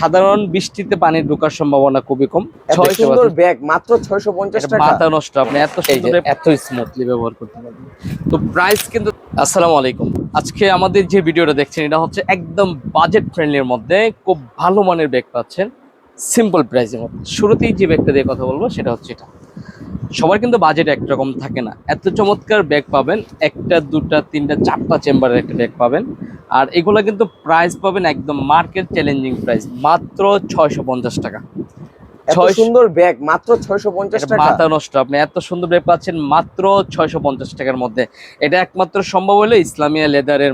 সাধারণ বৃষ্টিতে পানি ঢোকার সম্ভাবনা খুবই কম। সুন্দর ব্যাগ মাত্র টাকা। মাথা নষ্ট আপনি এত সুন্দর এত স্মুথলি ব্যবহার করতে পারবেন। তো প্রাইস কিন্তু আসসালামু আলাইকুম। আজকে আমাদের যে ভিডিওটা দেখছেন এটা হচ্ছে একদম বাজেট ফ্রেন্ডলির মধ্যে খুব ভালো মানের ব্যাগ পাচ্ছেন। সিম্পল প্রাইসের মধ্যে। শুরুতেই যে ব্যাগটা দিয়ে কথা বলব সেটা হচ্ছে এটা। সবার কিন্তু বাজেট একরকম থাকে না। এত চমৎকার ব্যাগ পাবেন একটা দুটা তিনটা চারটা চেম্বারের একটা ব্যাগ পাবেন। আর এগুলো কিন্তু প্রাইস পাবেন একদম মার্কেট চ্যালেঞ্জিং প্রাইস মাত্র ছয়শো পঞ্চাশ টাকা। এত সুন্দর ব্যাগ মাত্র ছয়শো পঞ্চাশ টাকা। মাথা নষ্ট আপনি এত সুন্দর ব্যাগ পাচ্ছেন মাত্র ছয়শো পঞ্চাশ টাকার মধ্যে। এটা একমাত্র সম্ভব হলো ইসলামিয়া লেদারের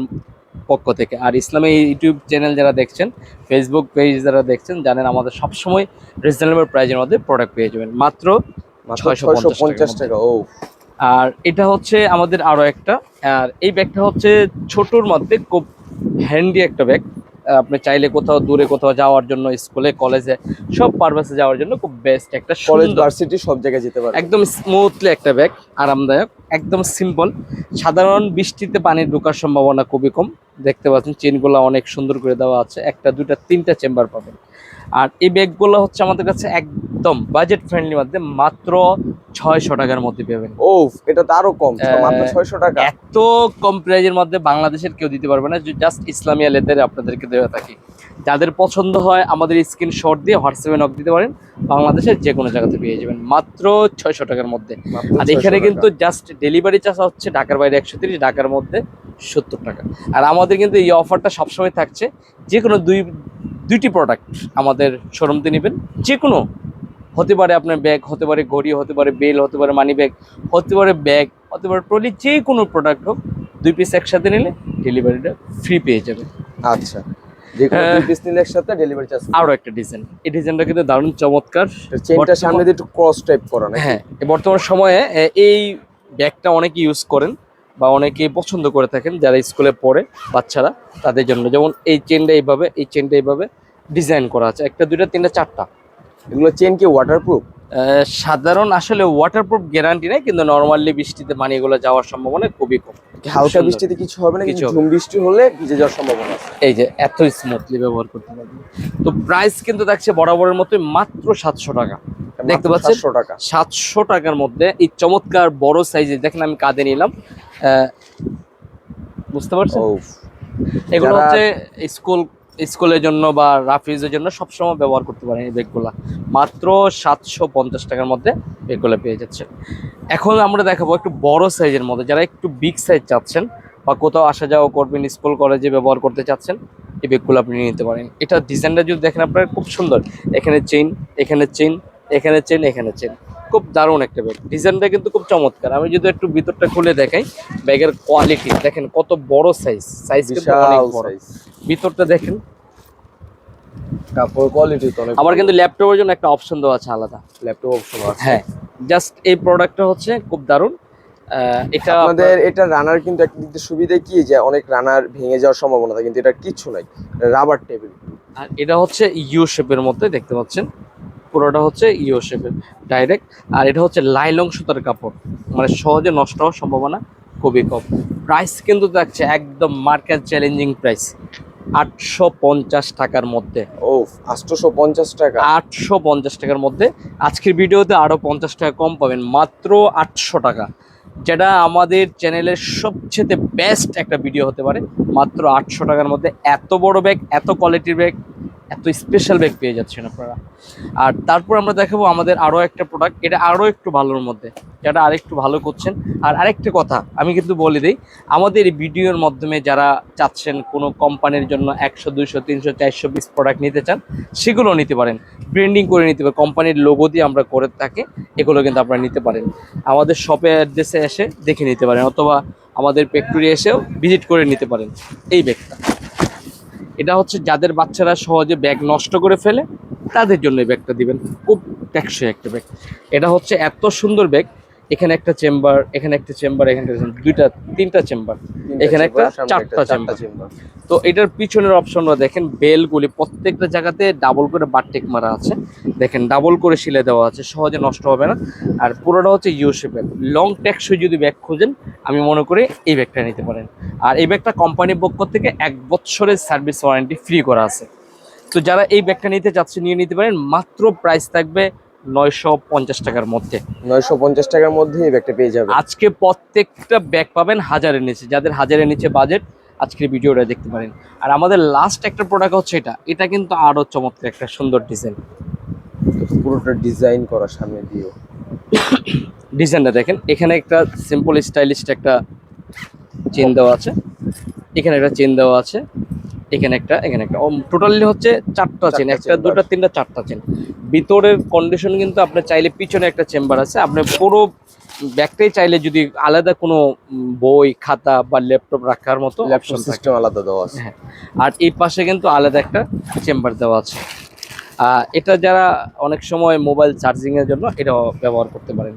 পক্ষ থেকে। আর ইসলামী ইউটিউব চ্যানেল যারা দেখছেন ফেসবুক পেজ যারা দেখছেন জানেন আমাদের সবসময় রিজনেবল প্রাইজের মধ্যে প্রোডাক্ট পেয়ে যাবেন। মাত্র মাত্র 650 ছয়শো পঞ্চাশ টাকা ও আর এটা হচ্ছে আমাদের আরও একটা। আর এই ব্যাগটা হচ্ছে ছোটর মধ্যে খুব হ্যান্ডি একটা ব্যাগ। আপনি চাইলে কোথাও দূরে কোথাও যাওয়ার জন্য স্কুলে কলেজে সব পারপাসে যাওয়ার জন্য খুব বেস্ট একটা কলেজ ভার্সিটি সব জায়গায় যেতে পারে একদম স্মুথলি একটা ব্যাগ আরামদায়ক একদম সিম্পল সাধারণ বৃষ্টিতে পানি ঢোকার সম্ভাবনা খুবই কম। দেখতে পাচ্ছেন চেনগুলো অনেক সুন্দর করে দেওয়া আছে। একটা দুইটা তিনটা চেম্বার পাবেন। আর এই ব্যাগগুলো হচ্ছে আমাদের কাছে একদম বাজেট ফ্রেন্ডলি মধ্যে মাত্র ছয়শো টাকার মধ্যে পাবেন ও এটা তো আরও কম। মাত্র ছয়শো টাকা। এত কম প্রাইজের মধ্যে বাংলাদেশের কেউ দিতে পারবে না। জাস্ট ইসলামিয়া লেদারে আপনাদেরকে দেওয়া থাকি। যাদের পছন্দ হয় আমাদের স্ক্রিন শট দিয়ে হোয়াটসঅ্যাপে নক দিতে পারেন। বাংলাদেশের যে কোনো জায়গাতে পেয়ে যাবেন। মাত্র ছয়শো টাকার মধ্যে। আর এখানে কিন্তু জাস্ট ডেলিভারি চার্জ হচ্ছে ঢাকার বাইরে একশো তিরিশ ঢাকার মধ্যে সত্তর টাকা। আর আমাদের কিন্তু এই অফারটা সবসময় থাকছে। যে কোনো দুই দুইটি প্রোডাক্ট আমাদের শোরুমতে নেবেন। যে কোনো হতে পারে আপনার ব্যাগ হতে পারে ঘড়ি হতে পারে বেল হতে পারে মানি ব্যাগ হতে পারে ব্যাগ হতে পারে ট্রলি যে কোনো প্রোডাক্ট হোক দুই পিস একসাথে নিলে ডেলিভারিটা ফ্রি পেয়ে যাবে আচ্ছা। হ্যাঁ। একসাথে ডেলিভারি চার্জ আরও একটা ডিজাইন এই ডিজাইনটা কিন্তু দারুণ চমৎকার। চেনটা সামনে দিয়ে একটু ক্রস টাইপ করা না হ্যাঁ বর্তমান সময়ে এই ব্যাগটা অনেকে ইউজ করেন বা অনেকে পছন্দ করে থাকেন যারা স্কুলে পড়ে বাচ্চারা তাদের জন্য। যেমন এই চেনটা এইভাবে এই চেনটা এইভাবে ডিজাইন করা আছে। একটা দুইটা তিনটা চারটা। এগুলো চেন কি ওয়াটারপ্রুফ সাধারণ আসলে ওয়াটারপ্রুফ গ্যারান্টি নেই কিন্তু নর্মালি বৃষ্টিতে পানি এগুলো যাওয়ার সম্ভাবনা খুবই কম। হালকা বৃষ্টিতে কিছু হবে না কিছু ঝুম বৃষ্টি হলে ভিজে যাওয়ার সম্ভাবনা আছে? এই যে এত স্মুথলি ব্যবহার করতে পারবেন তো প্রাইস কিন্তু থাকছে বরাবরের মতোই মাত্র সাতশো টাকা। দেখতে পাচ্ছেন? সাতশো টাকা। সাতশো টাকার মধ্যে এই চমৎকার বড় সাইজের দেখেন আমি কাঁধে নিলাম। বুঝতে পারছেন? ও এগুলো হচ্ছে স্কুল স্কুলের জন্য বা রাফিজের জন্য সবসময় ব্যবহার করতে পারেন এই ব্যাগগুলো। মাত্র সাতশো পঞ্চাশ টাকার মধ্যে ব্যাগগুলো পেয়ে যাচ্ছেন। এখন আমরা দেখাবো একটু বড় সাইজের মধ্যে, যারা একটু বিগ সাইজ চাচ্ছেন বা কোথাও আসা যাওয়া করবেন, স্কুল, কলেজে ব্যবহার করতে চাচ্ছেন, এই ব্যাগগুলো আপনি নিতে পারেন। এটা ডিজাইনটা যদি দেখেন আপনার, খুব সুন্দর। এখানে চেইন এখানে চেইন এখানে চেন এখানে চেন খুব দারুণ একটা ব্যাগ ডিজাইনটা কিন্তু খুব চমৎকার। আমি যদি একটু ভিতরটা খুলে দেখাই ব্যাগের কোয়ালিটি দেখেন কত বড় সাইজ সাইজ কিন্তু অনেক বড়। সাইজ ভিতরটা দেখেন। কাপড় কোয়ালিটি তো অনেক আমার কিন্তু ল্যাপটপের জন্য একটা অপশন দেওয়া আছে আলাদা। ল্যাপটপ অপশন আছে। হ্যাঁ জাস্ট এই প্রোডাক্টটা হচ্ছে খুব দারুণ। এটা আমাদের এটা রানার কিন্তু দিয়ে সুবিধা কি যে অনেক রানার ভেঙে যাওয়ার সম্ভাবনা থাকে কিন্তু এটা নাই। রাবার টেবিল আর এটা হচ্ছে ইউ শেপের মধ্যে দেখতে পাচ্ছেন। পুরোটা হচ্ছে ইও শেপের ডাইরেক্ট আর এটা হচ্ছে লাইলং সুতার কাপড়। মানে সহজে নষ্ট হওয়ার সম্ভাবনা খুবই কম। প্রাইস কিন্তু থাকছে একদম মার্কেট চ্যালেঞ্জিং প্রাইস আটশো পঞ্চাশ টাকার মধ্যে। ও আটশোশো পঞ্চাশ টাকা? আটশো পঞ্চাশ টাকার মধ্যে। আজকের ভিডিওতে আরও পঞ্চাশ টাকা কম পাবেন মাত্র আটশো টাকা। যেটা আমাদের চ্যানেলের সবচেয়ে বেস্ট একটা ভিডিও হতে পারে মাত্র আটশো টাকার মধ্যে। এত বড় ব্যাগ এত কোয়ালিটির ব্যাগ এত স্পেশাল ব্যাগ পেয়ে যাচ্ছেন আপনারা। আর তারপর আমরা দেখাবো আমাদের আরও একটা প্রোডাক্ট এটা আরও একটু ভালোর মধ্যে যেটা আরেকটু ভালো করছেন। আর আরেকটা কথা, আমি কিন্তু বলে দিই, আমাদের ভিডিওর মাধ্যমে যারা চাচ্ছেন কোনো কোম্পানির জন্য একশো, দুইশো, তিনশো, চারশো পিস প্রোডাক্ট নিতে চান, সেগুলো নিতে পারেন। ব্র্যান্ডিং করে নিতে পারেন কোম্পানির লোগো দিয়ে আমরা করে থাকি, এগুলো কিন্তু আপনারা নিতে পারেন। আমাদের শপে অ্যাড্রেসে এসে দেখে নিতে পারেন, অথবা আমাদের ফ্যাক্টরি এসেও ভিজিট করে নিতে পারেন, এই ব্যাগটা এটা হচ্ছে যাদের বাচ্চারা সহজে ব্যাগ নষ্ট করে ফেলে, তাদের জন্য এই ব্যাগটা দিবেন। খুব টেকসই একটা ব্যাগ। এটা হচ্ছে এত সুন্দর ব্যাগ এখানে একটা চেম্বার এখানে একটা চেম্বার এখানে দুইটা তিনটা চেম্বার। এখানে একটা চারটা চেম্বার। তো এটার পিছনের অপশনটা দেখেন বেলগুলি প্রত্যেকটা জায়গাতে ডাবল করে বারটেক মারা আছে। দেখেন ডাবল করে সিলে দেওয়া আছে সহজে নষ্ট হবে না। আর পুরোটা হচ্ছে ইউ শেপের লং টেকসই যদি ব্যাগ খোঁজেন আমি মনে করি এই ব্যাগটা নিতে পারেন। আর এই ব্যাগটা কোম্পানির পক্ষ থেকে এক বছরের সার্ভিস ওয়ারেন্টি ফ্রি করা আছে। তো যারা এই ব্যাগটা নিতে চাচ্ছে নিয়ে নিতে পারেন মাত্র প্রাইস থাকবে নয়শো পঞ্চাশ টাকার মধ্যে। নয়শো পঞ্চাশ টাকার মধ্যে এই ব্যাগটা পেয়ে যাবে। আজকে প্রত্যেকটা ব্যাগ পাবেন হাজারের নিচে। যাদের হাজারের নিচে বাজেট আজকের ভিডিওটা দেখতে পারেন। আর আমাদের লাস্ট একটা প্রোডাক্ট হচ্ছে এটা। এটা কিন্তু আরও চমৎকার একটা সুন্দর ডিজাইন পুরোটা ডিজাইন করা সামনে দিয়েও। ডিজাইনটা দেখেন। এখানে একটা সিম্পল স্টাইলিস্ট একটা চেন দেওয়া আছে। এখানে একটা চেন দেওয়া আছে। এখানে একটা এখানে একটা। টোটালি হচ্ছে চারটা চেন একটা দুটা তিনটা চারটা চেন ভিতরের কন্ডিশন কিন্তু আপনি চাইলে পিছনে একটা চেম্বার আছে। আপনি পুরো ব্যাগটাই চাইলে যদি আলাদা কোনো বই খাতা বা ল্যাপটপ রাখার মতো ল্যাপটপ সিস্টেম আলাদা দেওয়া আছে। হ্যাঁ। আর এই পাশে কিন্তু আলাদা একটা চেম্বার দেওয়া আছে। এটা যারা অনেক সময় মোবাইল চার্জিং এর জন্য এটাও ব্যবহার করতে পারেন।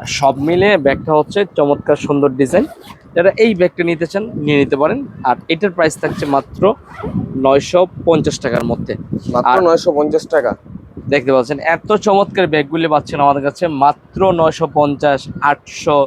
আর সব মিলে ব্যাগটা হচ্ছে চমৎকার সুন্দর ডিজাইন। যারা এই ব্যাগটা নিতে চান নিয়ে নিতে পারেন। আর এটার প্রাইস থাকছে মাত্র নয়শো পঞ্চাশ টাকার মধ্যে। মাত্র নয়শো পঞ্চাশ টাকা। দেখতে পাচ্ছেন এত চমৎকার ব্যাগগুলি পাচ্ছেন আমাদের কাছে। মাত্র নয়শো পঞ্চাশ আটশো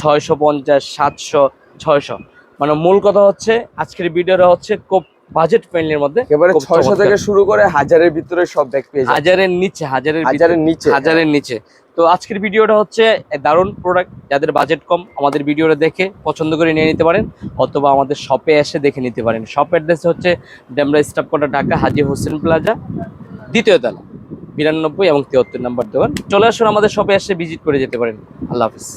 ছয়শো পঞ্চাশ সাতশো ছয়শো। মানে মূল কথা হচ্ছে আজকের ভিডিওটা হচ্ছে খুব বাজেট ফ্রেন্ডলির মধ্যে খুব ছয়শো থেকে শুরু করে হাজারের ভিতরে সব ব্যাগ পেয়ে যাবে। হাজারের নিচে হাজারের হাজারের নিচে হাজারের নিচে। তো আজকের ভিডিওটা হচ্ছে দারুণ প্রোডাক্ট যাদের বাজেট কম আমাদের ভিডিওটা দেখে পছন্দ করে নিয়ে নিতে পারেন অথবা আমাদের শপে এসে দেখে নিতে পারেন। শপ অ্যাড্রেস হচ্ছে Demra Staff Quarter Dhaka Haji Hossain Plaza দ্বিতীয় তলা বিরানব্বই এবং তিয়াত্তর নাম্বার দোকান। চলে আসুন আমাদের শপে এসে ভিজিট করে যেতে পারেন। আল্লাহ হাফিজ।